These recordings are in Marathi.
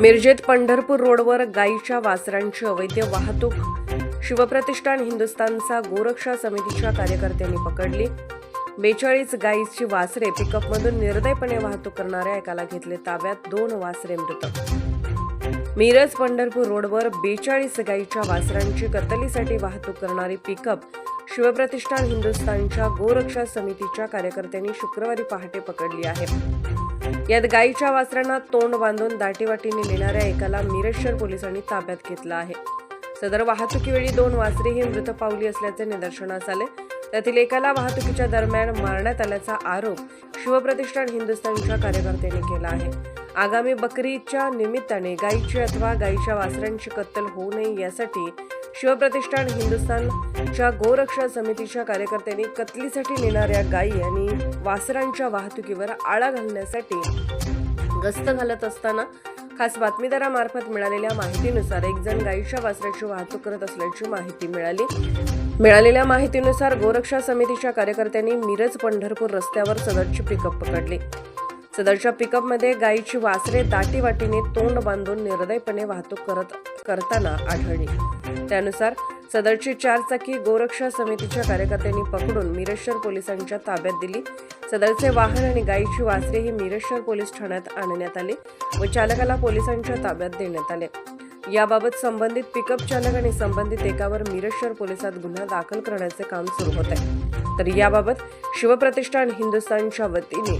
मिरजेत पंढरपूर रोडवर गायीच्या वासरांची अवैध वाहतूक. शिवप्रतिष्ठान हिंदुस्थानचा गोरक्षा समितीच्या कार्यकर्त्यांनी पकडली. बेचाळीस गायीची वासरे पिकअपमधून निर्दयपणे वाहतूक करणाऱ्या एकाला घेतले ताब्यात दोन वासरे मृत मिरज पंढरपूर रोडवर बेचाळीस गायीच्या वासरांची कतलीसाठी वाहतूक करणारी पिकअप शिवप्रतिष्ठान हिंदुस्थानच्या गोरक्षा समितीच्या कार्यकर्त्यांनी शुक्रवारी पहाटे पकडली आहे. यात गायीच्या वासरांना तोंड बांधून दाटीवाटीने नेणाऱ्या एकाला मिरज पोलिसांनी ताब्यात घेतलं आहे. सदर वाहतुकीवेळी दोन वासरे ही मृत पावली असल्याचे निदर्शनास आले. त्यातील एकाला वाहतुकीच्या दरम्यान मारण्यात आल्याचा आरोप शिवप्रतिष्ठान हिंदुस्थानच्या कार्यकर्त्यांनी केला आहे. आगामी बकरीच्या निमित्ताने गायीची अथवा गायीच्या वासरांची कत्तल होऊ नये यासाठी शिवप्रतिष्ठान हिंदुस्थानच्या गोरक्षा समितीच्या कार्यकर्त्यांनी कतलीसाठी नेणाऱ्या गायी आणि वासरांच्या वाहतुकीवर आळा घालण्यासाठी गस्त घालत असताना खास बातमीदारामार्फत मिळालेल्या माहितीनुसार एक जण गायीच्या वासराची वाहतूक करत असल्याची माहिती मिळाली. मिळालेल्या माहितीनुसार गोरक्षा समितीच्या कार्यकर्त्यांनी मिरज पंढरपूर रस्त्यावर सदरची पिकअप पकडली. सदरच्या पिकअपमध्ये गायीची वासरे दाटीवाटीने तोंड बांधून निर्दयपणे वाहतूक करत करताना आढळली. त्यानुसार सदरची चारचाकी गोरक्षा समितीच्या कार्यकर्त्यांनी पकडून मिरेश्वर पोलिसांच्या ताब्यात दिली. सदरचे वाहन आणि गायीची वासरे ही मिरजशर पोलीस ठाण्यात आणण्यात आली व चालकाला पोलिसांच्या ताब्यात देण्यात आले. याबाबत संबंधित पिकअप चालक आणि संबंधित एकावर मिरेश्वर पोलिसात गुन्हा दाखल करण्याचे काम सुरू होत आहे. तर याबाबत शिवप्रतिष्ठान हिंदुस्थानच्या वतीने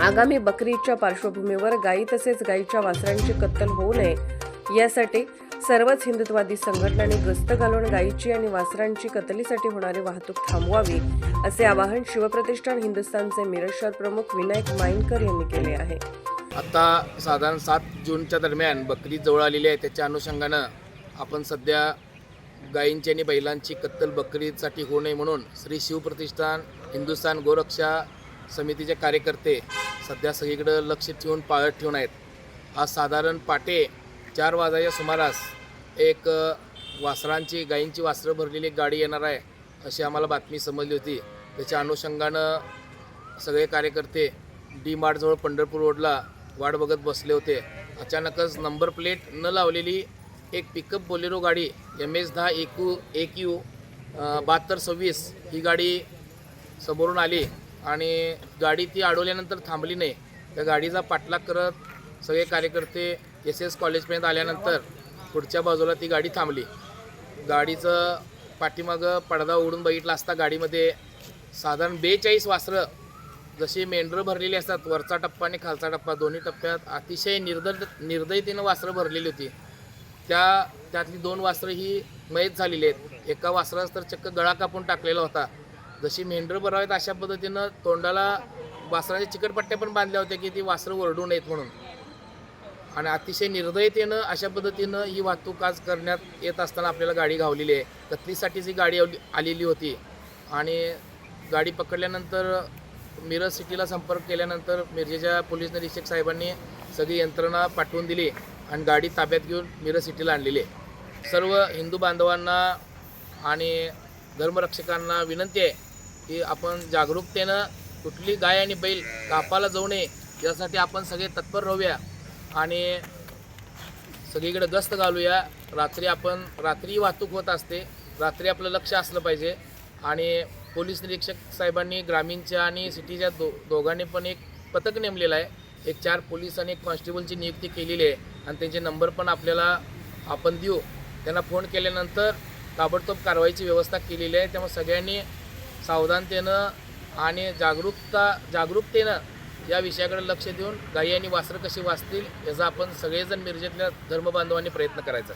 आगामी बकरीच्या पार्श्वभूमीवर गायी तसेच गायीच्या वासरांची कत्तल होऊ नये यासाठी सर्वच हिंदुत्वादी संघटनांनी गस्त घालून गायीची आणि वासरांची कत्तलीसाठी होणारी वाहतूक थांबवावी असे आवाहन शिवप्रतिष्ठान हिंदुस्थानचे मिरज शहर प्रमुख विनायक माइनकर यांनी केले आहे. आता साधारण सात जूनच्या दरम्यान बकरी जवळ आलेली आहे त्याच्या अनुषंगानं आपण सध्या गायींची आणि बैलांची कत्तल बकरीसाठी होऊ नये म्हणून श्री शिवप्रतिष्ठान हिंदुस्थान गोरक्षा समितीचे कार्यकर्ते सध्या सगळीकडं लक्ष ठेवून पाळत ठेवून आहेत. आज साधारण पाटे चार वाजाच्या सुमारास एक वासरांची गायींची वासरं भरलेली एक गाडी येणार आहे अशी आम्हाला बातमी समजली होती. त्याच्या अनुषंगानं सगळे कार्यकर्ते डी मार्टजवळ पंढरपूर रोडला वाट बघत बसले होते. अचानकच नंबर प्लेट न लावलेली एक पिकअप बोलेरो गाडी एम एस दहा एकू एक यू बहात्तर सव्वीस ही गाडी समोरून आली आणि गाडी ती अडवल्यानंतर थांबली नाही. त्या गाडीचा पाठलाग करत सगळे कार्यकर्ते एस एस कॉलेजपर्यंत आल्यानंतर पुढच्या बाजूला ती गाडी थांबली. गाडीचं पाठीमागं पडदा उडून बघितला असता गाडीमध्ये साधारण बेचाळीस वासरं जशी मेंढरं भरलेली असतात वरचा टप्पा आणि खालचा टप्पा दोन्ही टप्प्यात अतिशय निर्दय निर्दयतेनं वासरं भरलेली होती. त्या त्यातली दोन वासरं ही मयत झालेली आहेत. एका वासरास तर चक्क गळा कापून टाकलेला होता. जशी मेंढरं भरावेत अशा पद्धतीनं तोंडाला वासराच्या चिकटपट्ट्या पण बांधल्या होत्या की ती वासरं ओरडू नयेत म्हणून. आणि अतिशय निर्दयतेनं अशा पद्धतीनं ही वाहतूक आज करण्यात येत असताना आपल्याला गाडी घावलेली आहे. कतलीसाठीच ही गाडी आली- आलेली होती. आणि गाडी पकडल्यानंतर मिरज सिटीला संपर्क केल्यानंतर मिरजेच्या पोलीस निरीक्षक साहेबांनी सगळी यंत्रणा पाठवून दिली आणि गाडी ताब्यात घेऊन मिरज सिटीला आणलेली आहे. सर्व हिंदू बांधवांना आणि धर्मरक्षकांना विनंती आहे की आपण जागरूकतेनं कुठली गाय आणि बैल कापाला जाऊ नये यासाठी आपण सगळे तत्पर राहूया. आणि सगळीकडे गस्त घालूया. रात्री आपण रात्री वाहतूक होत असते. रात्री आपलं लक्ष असलं पाहिजे. आणि पोलीस निरीक्षक साहेबांनी ग्रामीणच्या आणि सिटीच्या दो दोघांनी पण एक पथक नेमलेलं आहे. एक चार पोलीस आणि एक कॉन्स्टेबलची नियुक्ती केलेली आहे. आणि त्यांचे नंबर पण आपल्याला आपण देऊ. त्यांना फोन केल्यानंतर ताबडतोब कारवाईची व्यवस्था केलेली आहे. त्यामुळे सगळ्यांनी सावधानतेनं आणि जागरूकता जागरूकतेनं या विषयाकडे लक्ष देऊन गायी आणि वासरं कशी वाचतील याचा आपण सगळेजण मिरजेतल्या धर्मबांधवांनी प्रयत्न करायचा.